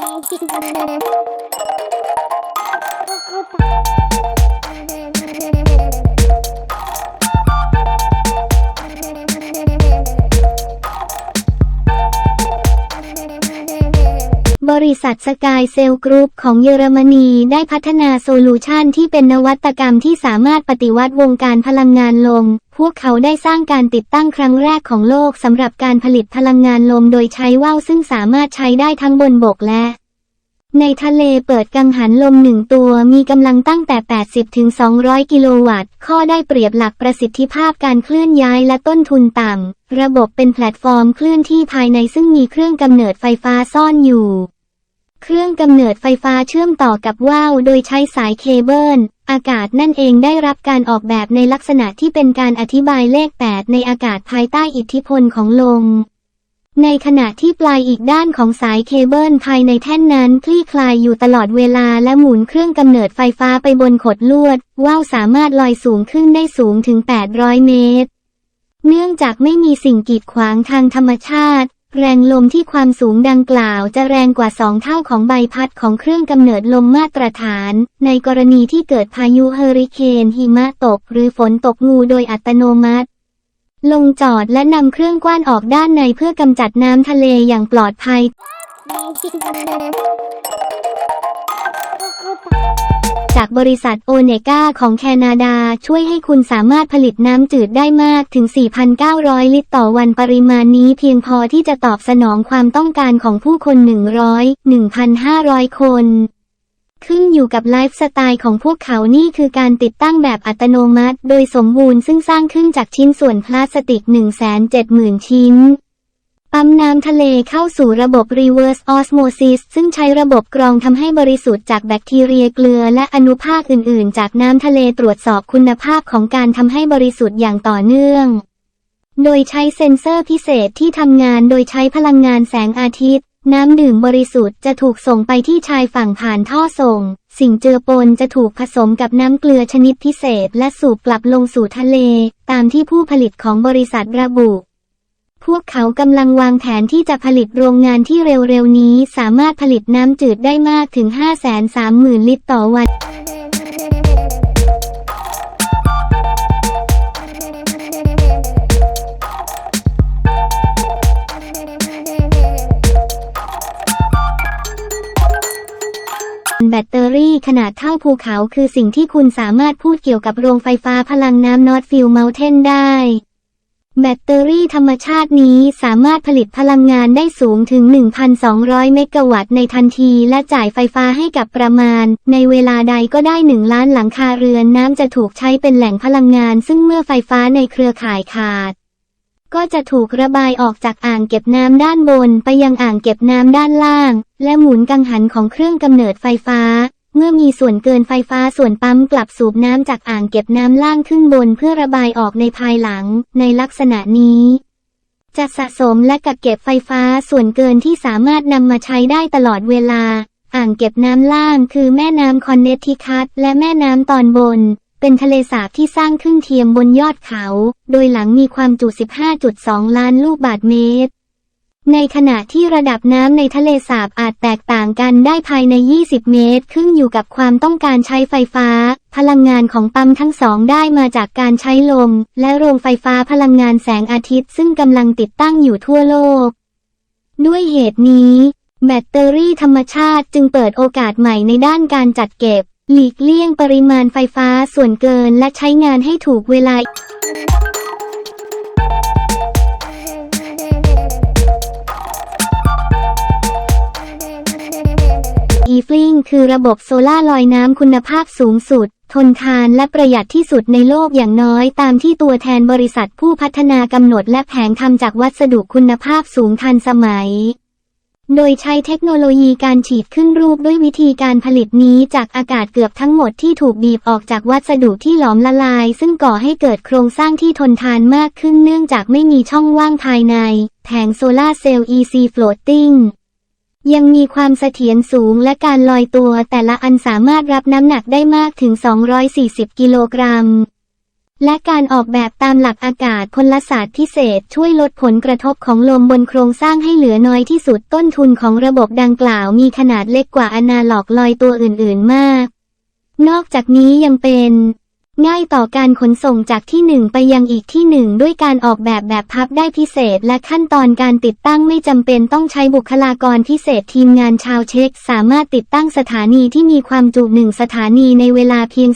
Thank you. บริษัทสกายเซลกรุ๊ปของเยอรมนีได้พัฒนาโซลูชันที่เป็นนวัตกรรมที่สามารถปฏิวัติวงการพลังงานลม พวกเขาได้สร้างการติดตั้งครั้งแรกของโลกสำหรับการผลิตพลังงานลมโดยใช้ว่าวซึ่งสามารถใช้ได้ทั้งบนบกและ ในทะเลเปิดกังหันลมหนึ่งตัวมีกำลังตั้งแต่ 80 ถึง 200 กิโลวัตต์ ข้อได้เปรียบหลักประสิทธิภาพการเคลื่อนย้ายและต้นทุนต่ำ ระบบเป็นแพลตฟอร์มเคลื่อนที่ภายในซึ่งมีเครื่องกำเนิดไฟฟ้าซ่อนอยู่ เครื่องกำเนิดไฟฟ้าเชื่อมต่อกับว่าวโดยใช้สายเคเบิล อากาศนั่นเองได้รับการออกแบบในลักษณะที่เป็นการอธิบายเลข 8 ในอากาศภายใต้อิทธิพลของลม ในขณะที่ปลายอีกด้านของสายเคเบิลภายในแท่นนั้นคลี่คลายอยู่ตลอดเวลาและหมุนเครื่องกำเนิดไฟฟ้าไปบนขดลวด ว่าวสามารถลอยสูงขึ้นได้สูงถึง 800 เมตร เนื่องจากไม่มีสิ่งกีดขวางทางธรรมชาติ แรงลมที่ความสูงดังกล่าวจะแรงกว่าสองเท่าของใบพัดของเครื่องกำเนิดลมมาตรฐาน ในกรณีที่เกิดพายุเฮอริเคนหิมะตก หรือฝนตกงูโดยอัตโนมัติ ลงจอดและนำเครื่องกว้านออกด้านในเพื่อกำจัดน้ำทะเลอย่างปลอดภัย จากบริษัทโอเนกาของแคนาดาช่วยให้คุณสามารถผลิตน้ำจืดได้มากถึง 4,900 ลิตรต่อวันปริมาณนี้เพียงพอที่จะตอบสนองความต้องการของผู้คน 100 1,500 คน ขึ้นอยู่กับไลฟ์สไตล์ของพวกเขานี่คือการติดตั้งแบบอัตโนมัติ โดยสมบูรณ์ซึ่งสร้างขึ้นจากชิ้นส่วนพลาสติก 170,000 ชิ้น ปั๊มน้ำทะเลเข้าสู่ระบบ reverse osmosis ซึ่งใช้ระบบกรองทำให้บริสุทธิ์จากแบคทีเรียเกลือ และอนุภาคอื่น ๆ จากน้ำทะเลตรวจสอบคุณภาพของการทำให้บริสุทธิ์อย่างต่อเนื่อง โดยใช้เซ็นเซอร์พิเศษที่ทำงานโดยใช้พลังงานแสงอาทิตย์ น้ำดื่มบริสุทธิ์จะถูกส่งไปที่ชายฝั่งผ่านท่อส่ง สิ่งเจือปนจะถูกผสมกับน้ำเกลือชนิดพิเศษ และสูบกลับลงสู่ทะเล ตามที่ผู้ผลิตของบริษัทระบุ พวกเขากำลังวางแผนที่จะผลิตโรงงานที่เร็วๆนี้สามารถผลิตน้ำจืดได้มากถึง 530,000 ลิตรต่อวันแบตเตอรี่ขนาดเท่าภูเขาคือสิ่งที่คุณสามารถพูดเกี่ยวกับโรงไฟฟ้าพลังน้ำนอตฟิลเมลเทนได้ แบตเตอรี่ธรรมชาตินี้สามารถผลิตพลังงานได้สูงถึง 1,200 เมกะวัตต์ในทันที และจ่ายไฟฟ้าให้กับประมาณ ในเวลาใดก็ได้ 1 ล้านหลังคาเรือนน้ำจะถูกใช้เป็นแหล่งพลังงาน ซึ่งเมื่อไฟฟ้าในเครือข่ายขาด ก็จะถูกระบายออกจากอ่างเก็บน้ำด้านบน ไปยังอ่างเก็บน้ำด้านล่าง และหมุนกังหันของเครื่องกำเนิดไฟฟ้า เมื่อมีส่วนเกินไฟฟ้าส่วนปั๊มกลับสูบน้ำจากอ่างเก็บน้ำล่างขึ้นบนเพื่อระบายออกในภายหลัง ในลักษณะนี้จะสะสมและกักเก็บไฟฟ้าส่วนเกินที่สามารถนำมาใช้ได้ตลอดเวลา อ่างเก็บน้ำล่างคือแม่น้ำคอนเนตทิคัตและแม่น้ำตอนบน เป็นทะเลสาบที่สร้างขึ้นเทียมบนยอดเขา โดยหลังมีความจุ 15.2 ล้านลูกบาศก์เมตร ในขณะที่ระดับน้ำในทะเลสาบอาจแตกต่างกันได้ภายใน 20 เมตร ขึ้นอยู่กับความต้องการใช้ไฟฟ้า พลังงานของปั๊มทั้งสองได้มาจากการใช้ลม และโรงไฟฟ้าพลังงานแสงอาทิตย์ซึ่งกำลังติดตั้งอยู่ทั่วโลก ด้วยเหตุนี้ แบตเตอรี่ธรรมชาติจึงเปิดโอกาสใหม่ในด้านการจัดเก็บ หลีกเลี่ยงปริมาณไฟฟ้าส่วนเกินและใช้งานให้ถูกเวลาีฟลิงคือระบบโซล่าลอยน้ำคุณภาพสูงสุด ทนทานและประหยัดที่สุดในโลกอย่างน้อยตามที่ตัวแทนบริษัทผู้พัฒนากำหนดและแผงทำจากวัสดุคุณภาพสูงทันสมัย โดยใช้เทคโนโลยีการฉีดขึ้นรูปด้วยวิธีการผลิตนี้จากอากาศเกือบทั้งหมดที่ถูกบีบออกจากวัสดุที่หลอมละลาย ซึ่งก่อให้เกิดโครงสร้างที่ทนทานมากขึ้นเนื่องจากไม่มีช่องว่างภายใน แผงโซลาเซลล์ EC Floating ยังมีความเสถียรสูงและการลอยตัวแต่ละอันสามารถรับน้ำหนักได้มากถึง 240 กิโลกรัม และการออกแบบตามหลักอากาศพลศาสตร์พิเศษช่วยลดผลกระทบของลมบนโครงสร้างให้เหลือน้อยที่สุดต้นทุนของระบบดังกล่าวมีขนาดเล็กกว่าอนาล็อกลอยตัวอื่น ๆ มาก นอกจากนี้ยังเป็น ง่ายต่อการขนส่งจากที่หนึ่งไปยังอีกที่หนึ่งด้วยการออกแบบแบบพับได้พิเศษ และขั้นตอนการติดตั้งไม่จำเป็นต้องใช้บุคลากรพิเศษทีมงานชาวเช็กสามารถติดตั้งสถานีที่มีความจุหนึ่งสถานีในเวลาเพียง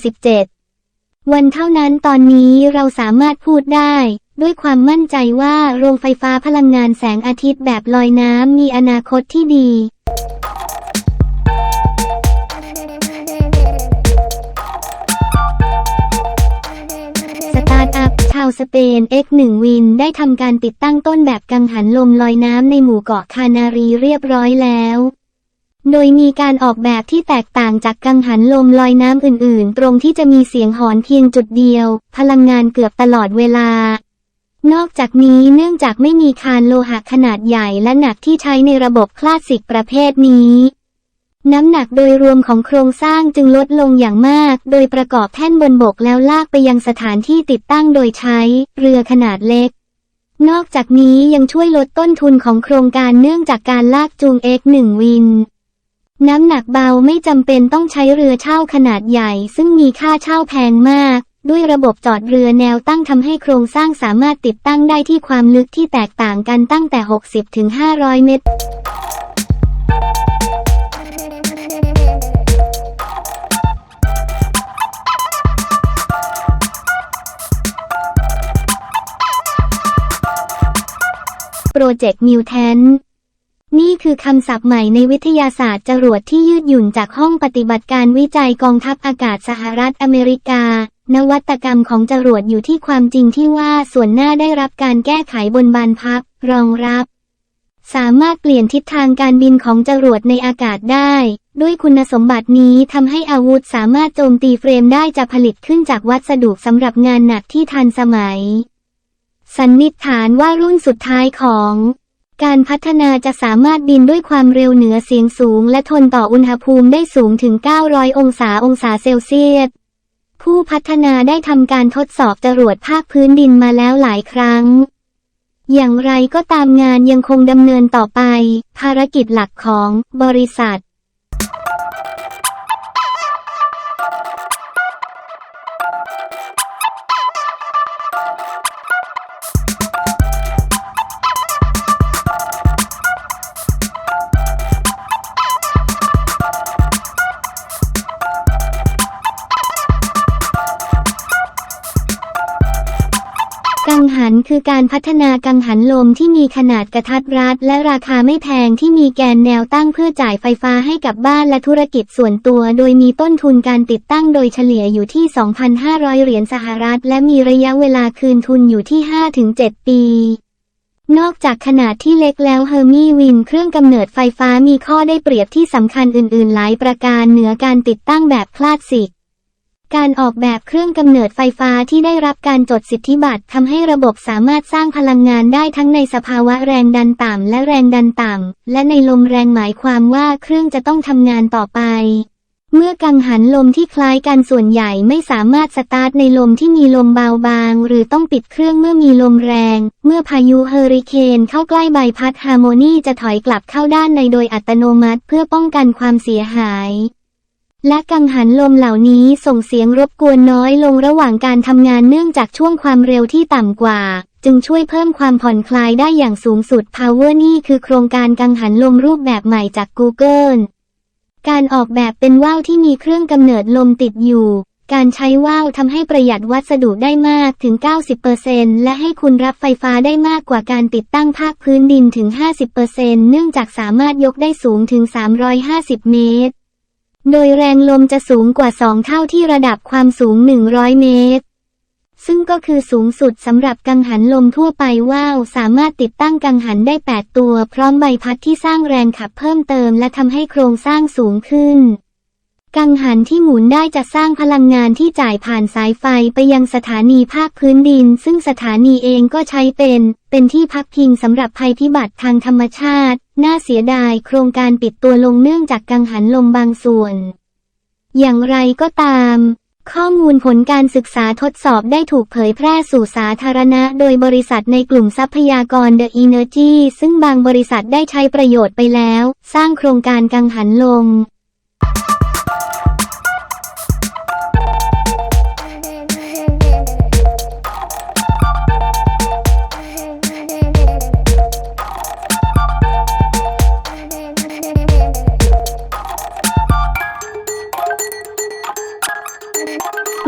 17 วันเท่านั้นตอนนี้เราสามารถพูดได้ ด้วยความมั่นใจว่าโรงไฟฟ้าพลังงานแสงอาทิตย์แบบลอยน้ำมีอนาคตที่ดี สเปน X1 วินได้ทำการติดตั้งต้นแบบกังหันลมลอยน้ำในหมู่เกาะคานารีเรียบร้อยแล้ว โดยมีการออกแบบที่แตกต่างจากกังหันลมลอยน้ำอื่น ๆ ตรงที่จะมีเสียงหอนเพียงจุดเดียว พลังงานเกือบตลอดเวลา นอกจากนี้เนื่องจากไม่มีคานโลหะขนาดใหญ่และหนักที่ใช้ในระบบคลาสสิกประเภทนี้ น้ำหนักโดยรวมของโครงสร้างจึงลดลงอย่างมาก โดยประกอบแท่นบนบกแล้วลากไปยังสถานที่ติดตั้งโดยใช้ เรือขนาดเล็ก นอกจากนี้ยังช่วยลดต้นทุนของโครงการเนื่องจากการลากจูง X1 วิน น้ำหนักเบาไม่จำเป็นต้องใช้เรือเช่าขนาดใหญ่ ซึ่งมีค่าเช่าแพงมาก ด้วยระบบจอดเรือแนวตั้งทำให้โครงสร้างสามารถติดตั้งได้ที่ความลึกที่แตกต่างกันตั้งแต่ 60ถึง500 เมตร โปรเจกต์มิวแทนนี่คือคำศัพท์ใหม่ในวิทยาศาสตร์จรวดที่ยืดหยุ่นจากห้องปฏิบัติการวิจัยกองทัพอากาศสหรัฐอเมริกา นวัตกรรมของจรวดอยู่ที่ความจริงที่ว่าส่วนหน้าได้รับการแก้ไขบนบานพับ รองรับ สามารถเปลี่ยนทิศทางการบินของจรวดในอากาศได้ ด้วยคุณสมบัตินี้ทำให้อาวุธสามารถโจมตีเฟรมได้จะผลิตขึ้นจากวัสดุสำหรับงานหนักที่ทันสมัย สันนิษฐานว่ารุ่นสุดท้ายของการพัฒนาจะสามารถบินด้วยความเร็วเหนือเสียงสูง และทนต่ออุณหภูมิได้สูงถึง 900 องศาองศาเซลเซียส ผู้พัฒนาได้ทำการทดสอบจรวดภาคพื้นดินมาแล้วหลายครั้ง อย่างไรก็ตามงานยังคงดำเนินต่อไป ภารกิจหลักของบริษัท งหันคือการพัฒนากังหันลมที่มีขนาดกระทัดรัดและราคาไม่แพงที่มีแกนแนวตั้งเพื่อจ่ายไฟฟ้าให้กับบ้านและธุรกิจส่วนตัว โดยมีต้นทุนการติดตั้งโดยเฉลี่ยอยู่ที่ 2,500 เหรียญสหรัฐ และมีระยะเวลาคืนทุนอยู่ที่ 5-7 ปีนอกจากขนาดที่เล็กแล้วเฮอร์มี่วินเครื่องกำเนิดไฟฟ้ามีข้อได้เปรียบที่สำคัญอื่น ๆ หลายประการเหนือการติดตั้งแบบคลาสสิก การออกแบบเครื่องกำเนิดไฟฟ้าที่ได้รับการจดสิทธิบัตรทำให้ระบบสามารถสร้างพลังงานได้ทั้งในสภาวะแรงดันต่ำและแรงดันต่ำและในลมแรงหมายความว่าเครื่องจะต้องทำงานต่อไป เมื่อกังหันลมที่คล้ายกันส่วนใหญ่ไม่สามารถสตาร์ทในลมที่มีลมเบาบาง หรือต้องปิดเครื่องเมื่อมีลมแรง เมื่อพายุเฮอริเคนเข้าใกล้ใบพัดฮาร์โมนีจะถอยกลับเข้าด้านในโดยอัตโนมัติ เพื่อป้องกันความเสียหาย และกังหันลมเหล่านี้ส่งเสียงรบกวนน้อยลงระหว่างการทำงานเนื่องจากช่วงความเร็วที่ต่ำกว่า จึงช่วยเพิ่มความผ่อนคลายได้อย่างสูงสุด Power นี่คือโครงการกังหันลมรูปแบบใหม่จาก Google การออกแบบเป็นว่าวที่มีเครื่องกำเนิดลมติดอยู่ การใช้ว่าวทำให้ประหยัดวัสดุได้มากถึง 90%และให้คุณรับไฟฟ้าได้มากกว่าการติดตั้งภาคพื้นดินถึง 50%เนื่องจากสามารถยกได้สูงถึง 350 เมตร โดยแรงลมจะสูงกว่า2เท่าที่ระดับความสูง 100 เมตร ซึ่งก็คือสูงสุดสำหรับกังหันลมทั่วไปว่าวสามารถติดตั้งกังหันได้ 8 ตัว พร้อมใบพัดที่สร้างแรงขับเพิ่มเติมและทำให้โครงสร้างสูงขึ้น กังหันที่หมุนได้จะสร้างพลังงานที่จ่ายผ่านสายไฟไปยังสถานีภาคพื้นดิน ซึ่งสถานีเองก็ใช้เป็น เป็นที่พักพิงสำหรับภัยพิบัติทางธรรมชาติ น่าเสียดายโครงการปิดตัวลงเนื่องจากกังหันลมบางส่วน อย่างไรก็ตาม ข้อมูลผลการศึกษาทดสอบได้ถูกเผยแพร่สู่สาธารณะ โดยบริษัทในกลุ่มทรัพยากร The Energy ซึ่งบางบริษัทได้ใช้ประโยชน์ไปแล้ว สร้างโครงการกังหันลม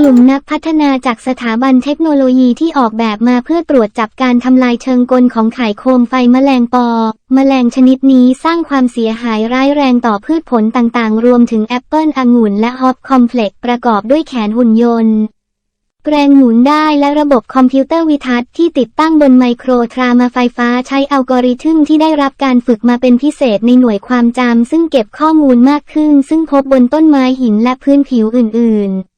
ลุ่มนักพัฒนาจากสถาบันเทคโนโลยีที่ออกแบบมาเพื่อตรวจจับการทำลายเชิงกลของไข่โคมไฟแมลงปอ แมลงชนิดนี้สร้างความเสียหายร้ายแรงต่อพืชผลต่างๆ รวมถึงแอปเปิลองุ่นและฮอปคอมเพล็กซ์ประกอบด้วยแขนหุ่นยนต์แปลงหมุนได้และระบบคอมพิวเตอร์วิทัศน์ที่ติดตั้งบนไมโครทรามาไฟฟ้าใช้อัลกอริทึมที่ได้รับการฝึกมาเป็นพิเศษในหน่วยความจำซึ่งเก็บข้อมูลมากขึ้น ซึ่งพบบนต้นไม้หินและพื้นผิวอื่น ๆ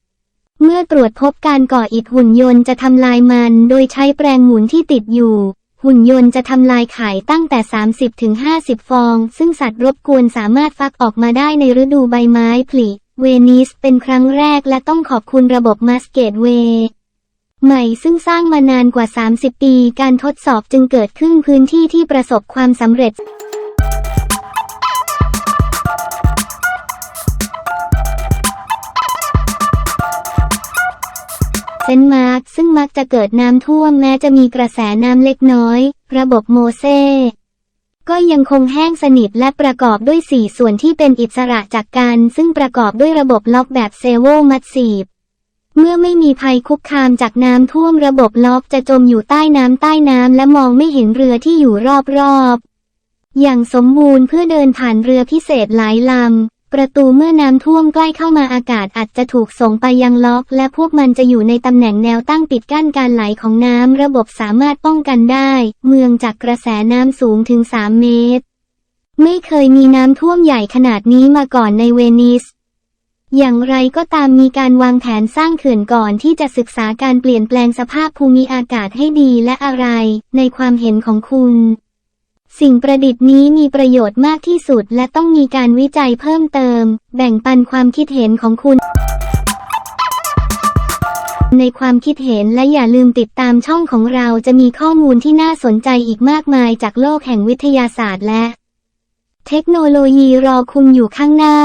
เมื่อตรวจพบการก่ออิฐหุ่นยนต์จะทำลายมัน โดยใช้แปลงหมุนที่ติดอยู่ หุ่นยนต์จะทำลายไข่ตั้งแต่ 30-50 ฟอง ซึ่งสัตว์รบกวนสามารถฟักออกมาได้ในฤดูใบไม้ผลิเวนิสเป็นครั้งแรกและต้องขอบคุณระบบมัสเกตเวย์ใหม่ซึ่งสร้างมานานกว่า 30 ปี การทดสอบจึงเกิดขึ้นพื้นที่ที่ประสบความสำเร็จ เซนต์มาร์กซึ่งมักจะเกิดน้ำท่วมแม้จะมีกระแสน้ำเล็กน้อย ระบบโมเซก็ยังคงแห้งสนิทและประกอบด้วย 4 ส่วนที่เป็นอิสระจากกัน ซึ่งประกอบด้วยระบบล็อกแบบเซโวมัดซีบเมื่อไม่มีภัยคุกคามจากน้ำท่วมระบบล็อกจะจมอยู่ใต้น้ำใต้น้ำและมองไม่เห็นเรือที่อยู่รอบๆอย่างสมบูรณ์เพื่อเดินผ่านเรือพิเศษหลายลำ ประตูเมื่อน้ำท่วมใกล้เข้ามาอากาศอาจจะถูกส่งไปยังล็อก และพวกมันจะอยู่ในตำแหน่งแนวตั้งปิดกั้นการไหลของน้ำระบบสามารถป้องกันได้ เมืองจากกระแสน้ำสูงถึง 3 เมตร ไม่เคยมีน้ำท่วมใหญ่ขนาดนี้มาก่อนในเวนิส อย่างไรก็ตามมีการวางแผนสร้างเขื่อนก่อนที่จะศึกษาการเปลี่ยนแปลงสภาพภูมิอากาศให้ดีและอะไร ในความเห็นของคุณ สิ่งประดิษฐ์นี้มีประโยชน์มากที่สุดและต้องมีการวิจัยเพิ่มเติม แบ่งปันความคิดเห็นของคุณ ในความคิดเห็นและอย่าลืมติดตามช่องของเราจะมีข้อมูลที่น่าสนใจอีกมากมายจากโลกแห่งวิทยาศาสตร์และ เทคโนโลยีรอคุณอยู่ข้างหน้า